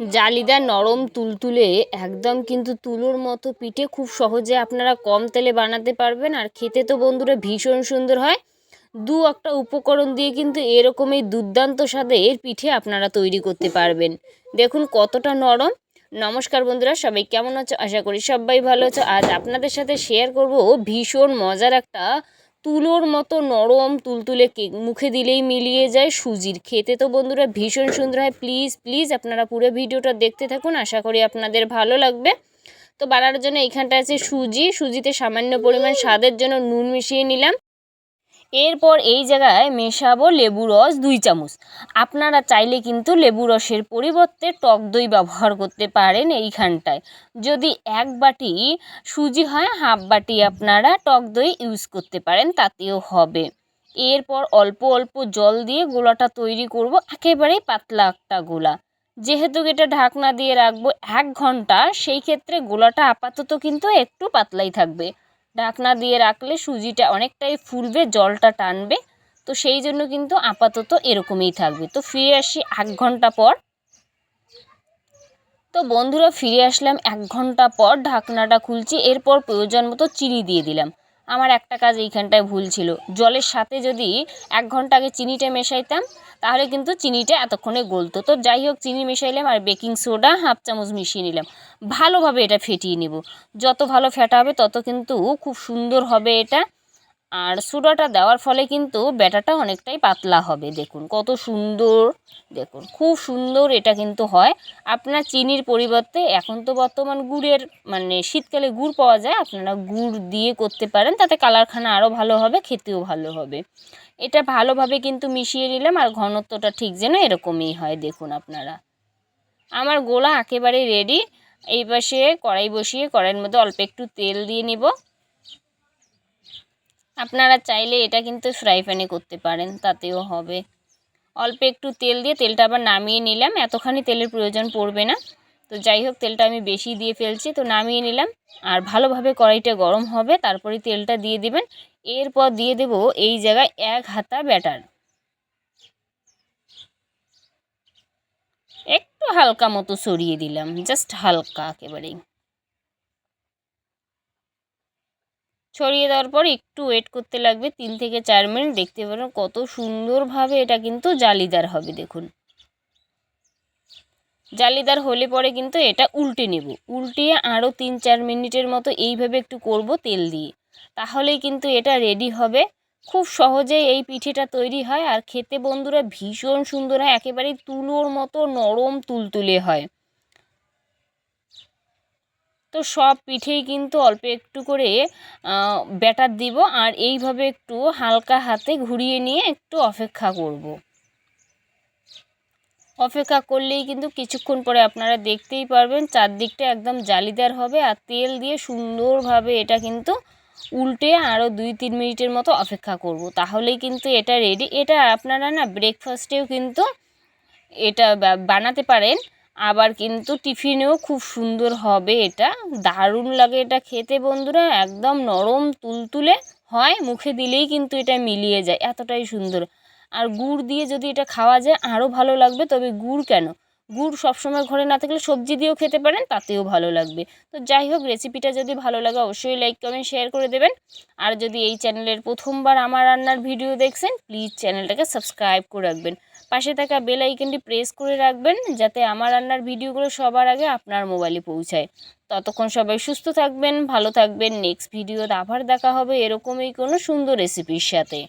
জালিদার নরম তুলতুলে, একদম কিন্তু তুলোর মতো পিঠে খুব সহজে আপনারা কম তেলে বানাতে পারবেন। আর খেতে তো বন্ধুরা ভীষণ সুন্দর হয়। দু একটা উপকরণ দিয়ে কিন্তু এরকমই দুর্দান্ত স্বাদের পিঠে আপনারা তৈরি করতে পারবেন। দেখুন কতটা নরম। নমস্কার বন্ধুরা, সবাই কেমন আছো? আশা করি সবাই ভালো আছো। আজ আপনাদের সাথে শেয়ার করব ভীষণ মজার একটা তুলোর মতো নরম তুলতুলে কেক মুখে দিলেই মিলিয়ে যায় সুজির। খেতে তো বন্ধুরা ভীষণ সুন্দর হয়। প্লিজ প্লিজ আপনারা পুরো ভিডিওটা দেখতে থাকুন। আশা করি আপনাদের ভালো লাগবে। তো বানানোর জন্য এইখানটা আছে সুজি। সুজিতে সামান্য পরিমাণ স্বাদের জন্য নুন মিশিয়ে নিলাম। এরপর এই জায়গায় মেশাবো লেবু রস দুই চামচ। আপনারা চাইলে কিন্তু লেবু রসের পরিবর্তে টক দই ব্যবহার করতে পারেন এইখানটায়। যদি এক বাটি সুজি হয়, হাফ বাটি আপনারা টক দই ইউজ করতে পারেন, তাতেও হবে। এরপর অল্প অল্প জল দিয়ে গোলাটা তৈরি করব, একেবারেই পাতলা একটা গোলা। যেহেতু এটা ঢাকনা দিয়ে রাখব এক ঘণ্টা, সেই ক্ষেত্রে গোলাটা আপাতত কিন্তু একটু পাতলাই থাকবে। ঢাকনা দিয়ে রাখলে সুজিটা অনেকটাই ফুলবে, জলটা টানবে। তো সেই জন্য কিন্তু আপাতত এরকমই থাকবে। তো ফিরে আসি এক ঘণ্টা পর। তো বন্ধুরা, ফিরে আসলাম এক ঘণ্টা পর, ঢাকনাটা খুলছি, এরপর প্রয়োজন মতো চিনি দিয়ে দিলাম। আমার একটা কাজ এইখানটায় ভুল ছিল। জলের সাথে যদি এক ঘণ্টা আগে চিনিটা মেশাইতাম, তাহলে কিন্তু চিনিটা এতক্ষণে গলতো। তো যাই হোক, চিনি মেশাইলাম আর বেকিং সোডা হাফ চামচ মিশিয়ে নিলাম। ভালোভাবে এটা ফেটিয়ে নেব। যত ভালো ফেটা হবে, তত কিন্তু খুব সুন্দর হবে এটা। আর সোডাটা দেওয়ার ফলে কিন্তু ব্যাটাটা অনেকটাই পাতলা হবে। দেখুন, কত সুন্দর। দেখুন, খুব সুন্দর এটা কিন্তু হয়। আপনার চিনির পরিবর্তে এখন তো বর্তমান গুড়ের মানে শীতকালে গুড় পাওয়া যায়, আপনারা গুড় দিয়ে করতে পারেন, তাতে কালারখানা আরও ভালো হবে, খেতেও ভালো হবে। এটা ভালোভাবে কিন্তু মিশিয়ে নিলাম, আর ঘনত্বটা ঠিক যেন এরকমই হয়, দেখুন আপনারা। আমার গোলা একেবারে রেডি এই পাশে কড়াই বসিয়ে কড়াইয়ের মধ্যে অল্প একটু তেল দিয়ে নিব। আপনারা চাইলে এটা কিন্তু ফ্রাই প্যানে করতে পারেন, তাতেও হবে। অল্প একটু তেল দিয়ে তেলটা আবার নামিয়ে নিলাম, এতখানি তেলের প্রয়োজন পড়বে না। তো যাই হোক, তেলটা আমি বেশি দিয়ে ফেলছি, তো নামিয়ে নিলাম। আর ভালোভাবে কড়াইটা গরম হবে, তারপরে তেলটা দিয়ে দেবেন। এরপর দিয়ে দেব এই জায়গায় এক হাতা ব্যাটার। একটু হালকা মতো সরিয়ে দিলাম জাস্ট হালকা একেবারেই। ছড়িয়ে দেওয়ার পর একটু ওয়েট করতে লাগবে তিন থেকে চার মিনিট দেখতে পারেন কত সুন্দরভাবে এটা কিন্তু জালিদার হবে, দেখুন। জালিদার হলে পরে কিন্তু এটা উল্টে নেব। উল্টিয়ে আরও তিন চার মিনিটের মতো এইভাবে একটু করব তেল দিয়ে। তাহলেই কিন্তু এটা রেডি হবে। খুব সহজেই এই পিঠেটা তৈরি হয়। আর খেতে বন্ধুরা ভীষণ সুন্দর হয়। একেবারেই তুলোর মতো নরম তুলতুলে হয়। তো সব পিঠেই কিন্তু অল্প একটু করে ব্যাটার দিব আর এইভাবে একটু হালকা হাতে ঘুরিয়ে নিয়ে একটু অপেক্ষা করব। অপেক্ষা করলেই কিন্তু কিছুক্ষণ পরে আপনারা দেখতেই পারবেন চারদিকটা একদম জালিদার হবে আর তেল দিয়ে সুন্দরভাবে এটা কিন্তু উল্টে আরও দুই তিন মিনিটের মতো অপেক্ষা করব। তাহলেই কিন্তু এটা রেডি এটা আপনারা না ব্রেকফাস্টেও কিন্তু এটা বানাতে পারেন। আবার কিন্তু টিফিনেও খুব সুন্দর হবে এটা। দারুণ লাগে এটা খেতে বন্ধুরা, একদম নরম তুলতুলে হয়, মুখে দিলেই কিন্তু এটা মিলিয়ে যায়, এতটাই সুন্দর। আর গুড় দিয়ে যদি এটা খাওয়া যায় আরও ভালো লাগবে, তবে গুড় কেন? গুড় সবসময় ঘরে না থাকলে সবজি দিয়েও খেতে পারেন, তাতেও ভালো লাগবে। তো যাই হোক রেসিপিটা যদি ভালো লাগে, অবশ্যই লাইক কমেন্ট শেয়ার করে দেবেন। আর যদি এই চ্যানেলের প্রথমবার আমার রান্নার ভিডিও দেখছেন প্লিজ চ্যানেলটাকে সাবস্ক্রাইব করে রাখবেন। পাশে থাকা বেল আইকনটি প্রেস করে রাখবেন, যাতে আমার রান্নার ভিডিওগুলো সবার আগে আপনার মোবাইলে পৌঁছায়। ততক্ষণ সবাই সুস্থ থাকবেন, ভালো থাকবেন। নেক্সট ভিডিওতে আবার দেখা হবে এরকমই কোনো সুন্দর রেসিপির সাথে।